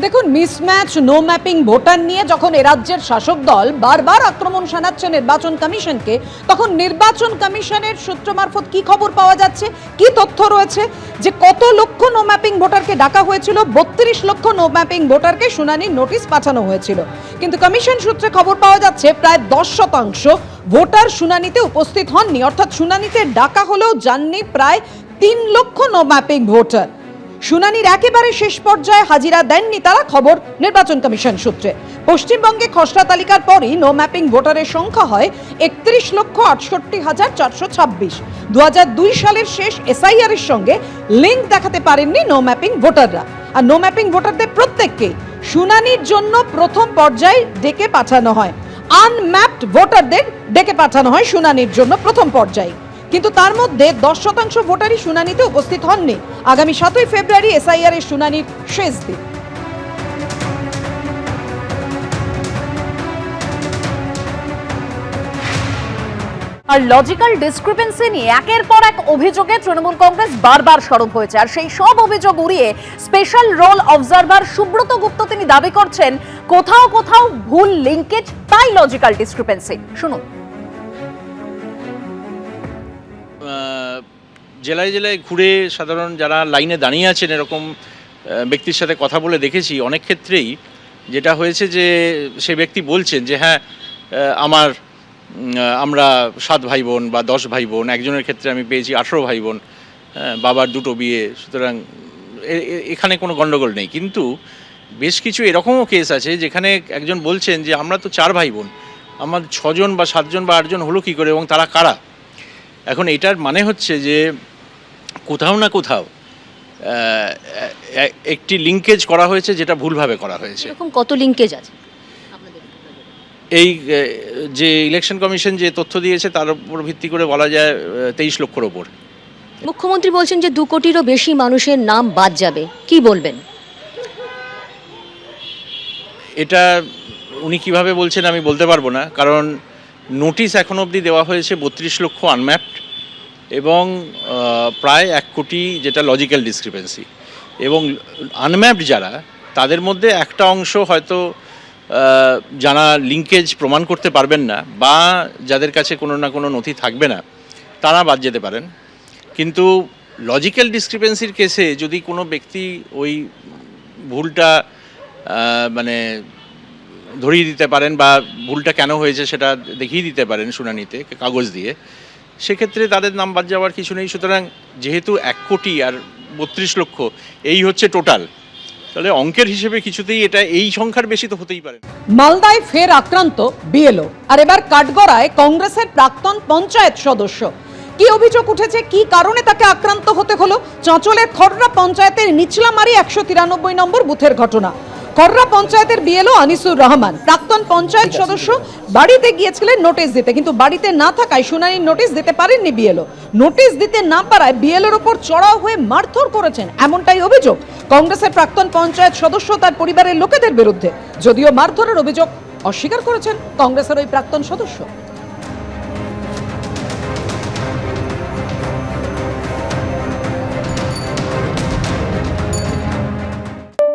দেখুন mismatch no mapping voter নিয়ে যখন এ রাজ্যের শাসক দল বারবার আক্রমণ শানাচ্ছে নির্বাচন কমিশনকে, তখন নির্বাচন কমিশনের সূত্র মারফত কি খবর পাওয়া যাচ্ছে? কি তথ্য রয়েছে? যে কত লক্ষ নো ম্যাপিং ভোটারকে ডাকা হয়েছিল, বত্রিশ লক্ষ নো ম্যাপিং ভোটারকে শুনানির নোটিশ পাঠানো হয়েছিল। কিন্তু কমিশন সূত্রে খবর পাওয়া যাচ্ছে, প্রায় দশ শতাংশ ভোটার শুনানিতে উপস্থিত হননি, অর্থাৎ শুনানিতে ডাকা হলেও যাননি প্রায় তিন লক্ষ নো ম্যাপিং ভোটার। শুনানির একেবারে শেষ পর্যায়ে হাজিরা দেননি তারা, খবর নির্বাচন কমিশন সূত্রে। পশ্চিমবঙ্গে খসড়া তালিকার পরই নো ম্যাপিং ভোটারের সংখ্যা হয় একত্রিশ লক্ষ আটষট্টি হাজার চারশো ছাব্বিশ। দু সালের শেষ এসআইআর এর সঙ্গে লিঙ্ক দেখাতে পারেননি নো ম্যাপিং ভোটাররা। আর নো ম্যাপিং ভোটারদের প্রত্যেককে শুনানির জন্য প্রথম পর্যায়ে ডেকে পাঠানো হয়। আনম্যাপড ভোটারদের ডেকে পাঠানো হয় শুনানির জন্য প্রথম পর্যায়ে। কিন্তু তার মধ্যে দশ শতাংশ ভোটারই শুনানিতে উপস্থিত হননি। আগামী সাতই ফেব্রুয়ারি এসআইআর এর শুনানির শেষ দিন। আর লজিক্যাল ডিসক্রিপেন্সি নিয়ে একের পর এক অভিযোগে তৃণমূল কংগ্রেস বারবার সরব হয়েছে। আর সেই সব অভিযোগ উড়িয়ে special roll observer Subrata Gupta তিনি দাবি করছেন, কোথাও কোথাও ভুল লিঙ্কেজ তাই লজিক্যাল ডিসক্রিপেন্সি শুনুন। জেলায় জেলায় ঘুরে সাধারণ যারা লাইনে দাঁড়িয়ে আছেন এরকম ব্যক্তির সাথে কথা বলে দেখেছি, অনেক ক্ষেত্রেই যেটা হয়েছে যে সে ব্যক্তি বলছেন যে হ্যাঁ আমার আমরা সাত ভাই বোন বা দশ ভাই বোন একজনের ক্ষেত্রে আমি পেয়েছি আঠেরো ভাই বোন বাবার দুটো বিয়ে, সুতরাং এখানে কোনো গণ্ডগোল নেই। কিন্তু বেশ কিছু এরকমও কেস আছে যেখানে একজন বলছেন যে, আমরা তো চার ভাই বোন আমার ছজন বা সাতজন বা আটজন হলো কী করে এবং তারা কারা? এখন এটার মানে হচ্ছে যে কোথাও না কোথাও একটি লিঙ্কেজ করা হয়েছে যেটা ভুলভাবে করা হয়েছে। এরকম কত লিঙ্কেজ আছে? এই যে ইলেকশন কমিশন যে তথ্য দিয়েছে তার উপর ভিত্তি করে বলা যায় তেইশ লক্ষর ওপর। মুখ্যমন্ত্রী বলছেন যে দু কোটিরও বেশি মানুষের নাম বাদ যাবে। কি বলবেন? এটা উনি কীভাবে বলছেন আমি বলতে পারব না কারণ নোটিশ এখন অবধি দেওয়া হয়েছে বত্রিশ লক্ষ আনম্যাপড এবং প্রায় এক কোটি যেটা লজিক্যাল ডিসক্রিপেন্সি এবং আনম্যাপড যারা, তাদের মধ্যে একটা অংশ হয়তো যারা লিঙ্কেজ প্রমাণ করতে পারবেন না বা যাদের কাছে কোনো না কোনো নথি থাকবে না, তারা বাদ যেতে পারেন। কিন্তু লজিক্যাল ডিসক্রিপেন্সির কেসে যদি কোনো ব্যক্তি ওই ভুলটা মানে ধরিয়ে দিতে পারেন বা ভুলটা কেন হয়েছে সেটা দেখিয়ে দিতে পারেন শুনানিতে কাগজ দিয়ে। সেক্ষেত্রে তাদের নাম বাদ যাওয়ার কিছু নেই। সুতরাং যেহেতু এক কোটি আর বত্রিশ লক্ষ, এই হচ্ছে টোটাল। তাহলে অঙ্কের হিসেবে কিছুতেই এটা এই সংখ্যার বেশি তো হতেই পারে। মালদায় ফের আক্রান্ত বিএলও। আর এবার কাঠগড়ায় কংগ্রেসের প্রাক্তন পঞ্চায়েত সদস্য। কি অভিযোগ উঠেছে, কি কারণে তাকে আক্রান্ত হতে হলো? চাঁচলের খড়রা পঞ্চায়েতের নিচলামারি একশো তিরানব্বই নম্বর বুথের ঘটনা। খড়রা পঞ্চায়েতের বিএলও আনিসুর রহমান প্রাক্তন পঞ্চায়েত সদস্য বাড়িতে গিয়েছিলেন নোটিশ দিতে কিন্তু বাড়িতে না থাকায় শুনানির নোটিশ দিতে পারেননি বিএলও। নোটিশ দিতে না পারায় বিএলওর ওপর চড়াও হয়ে মারধর করেছেন এমনটাই অভিযোগ কংগ্রেসের প্রাক্তন পঞ্চায়েত সদস্য তার পরিবারের লোকেদের বিরুদ্ধে। যদিও মারধরের অভিযোগ অস্বীকার করেছেন কংগ্রেসের ওই প্রাক্তন সদস্য।